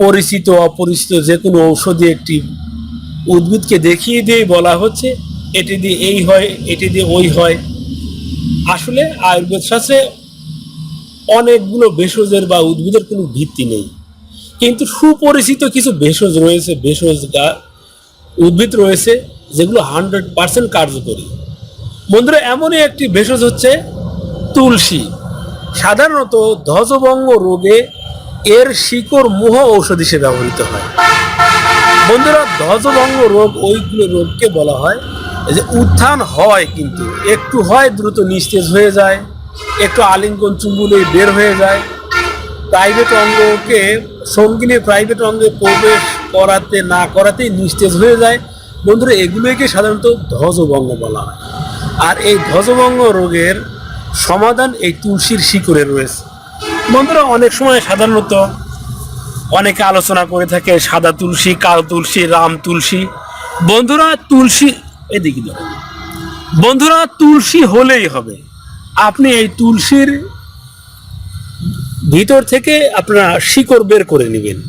পরিচিত, অপরিচিত যে কোনো ঔষধি একটি উদ্ভিদকে দেখিয়ে দিয়ে বলা হচ্ছে, এটি দিয়ে এই হয়, এটি দিয়ে ওই হয়। আসলে আয়ুর্বেদ শাস্ত্রে অনেকগুলো ভেষজের বা উদ্ভিদের কোনো ভিত্তি নেই। কিন্তু সুপরিচিত কিছু ভেষজ রয়েছে, ভেষজ উদ্ভিদ রয়েছে, যেগুলো হান্ড্রেড পার্সেন্ট কার্যকরী। বন্ধুরা, এমনই একটি ভেষজ হচ্ছে তুলসী। সাধারণত ধ্বজভঙ্গ রোগে এর শিকড় মুহ ঔষধ হিসেবে ব্যবহৃত হয়। বন্ধুরা, ধ্বজভঙ্গ রোগ ওইগুলো রোগকে বলা হয়। যে উত্থান হয় কিন্তু, একটু হয় দ্রুত নিস্তেজ হয়ে যায়, একটু আলিঙ্গন চুম্বুলে বের হয়ে যায়। প্রাইভেট অঙ্গকে, সঙ্গিনী প্রাইভেট অঙ্গে প্রবেশ করাতে না করাতেই নিস্তেজ হয়ে যায়। বন্ধুরা, এগুলোকে সাধারণত ধ্বজভঙ্গ বলা হয়। আর এই ধ্বজভঙ্গ রোগের সমাধান এই তুলসীর শিকড়ে রয়েছে। বন্ধুরা, অনেক সময় সাধারণত অনেকে আলোচনা করে থাকে, সাদা তুলসী, কালো তুলসী, রাম তুলসী। বন্ধুরা, তুলসী, এদিকে। বন্ধুরা, তুলসী হলেই হবে। আপনি এই তুলসীর ভিতর থেকে আপনারা শিকড় বের করে নেবেন।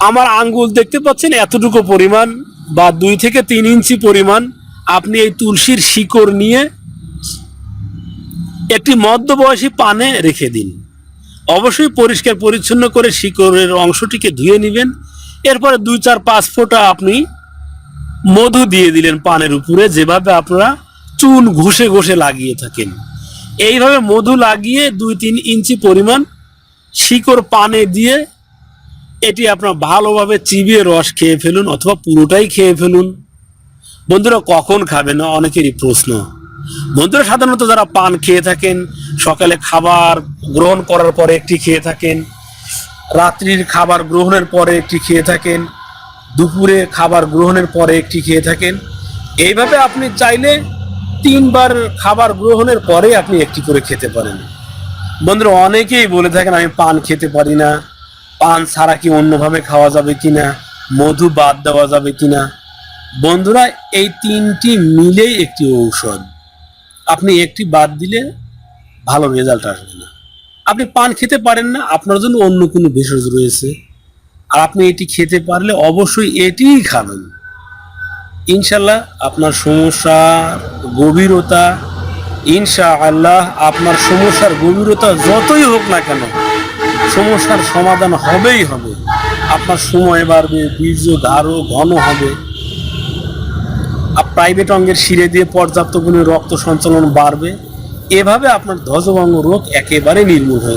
আমার আঙ্গুল দেখতে পাচ্ছেন, এতটুকু পরিমাণ বা দুই থেকে তিন ইঞ্চি পরিমাণ। আপনি এই তুলসীর শিকড় নিয়ে একটি মধ্যবয়সী পানে রেখে দিন। অবশ্যই পরিষ্কার পরিচ্ছন্ন করে শিকড়ের অংশটিকে ধুয়ে নেবেন। এরপরে দুই চার পাঁচ ফোঁটা আপনি মধু দিয়ে দিলেন পানের উপরে, যেভাবে আপনারা চুন ঘষে ঘষে লাগিয়ে থাকেন। এইভাবে মধু লাগিয়ে দুই তিন ইঞ্চি পরিমাণ শিকড় পানে দিয়ে এটি আপনার ভালোভাবে চিবিয়ে রস খেয়ে ফেলুন অথবা পুরোটাই খেয়ে ফেলুন। বন্ধুরা, কখন খাবেন? অনেকেরই প্রশ্ন। বন্ধুরা, সাধারণত যারা পান খেয়ে থাকেন, সকালে খাবার গ্রহণ করার পরে একটি খেয়ে থাকেন, রাত্রির খাবার গ্রহণের পরে একটি খেয়ে থাকেন, দুপুরে খাবার গ্রহণের পরে একটি খেয়ে থাকেন, এইভাবে আপনি চাইলে তিনবার খাবার গ্রহণের পরে আপনি একটি করে খেতে পারেন। বন্ধুরা, অনেকেই বলে থাকেন, আমি পান খেতে পারি না। পান ছাড়া কি অন্যভাবে খাওয়া যাবে কি না মধু বাদ দেওয়া যাবে কি না বন্ধুরা, এই তিনটি মিলেই একটি ঔষধ। আপনি একটি বাদ দিলে ভালো রেজাল্ট আসবে না। আপনি পান খেতে পারেন না, আপনার জন্য অন্য কোনো ভেষজ রয়েছে। আর আপনি এটি খেতে পারলে অবশ্যই এটিই খাবেন। ইনশাল্লাহ আপনার সমস্যার গভীরতা ইনশা আল্লাহ আপনার সমস্যার গভীরতা যতই হোক না কেন, সমস্যার সমাধান হবেই হবে। আপনার সময় বাড়বে, বীর্য গাঢ় ঘন হবে। প্রাইভেট অঙ্গের শিরে দিয়ে পর্যাপ্ত পরিমাণে রক্ত সঞ্চালন বাড়বে। এভাবে আপনার ধ্বজভঙ্গ রোগ একেবারে নির্মূল হয়ে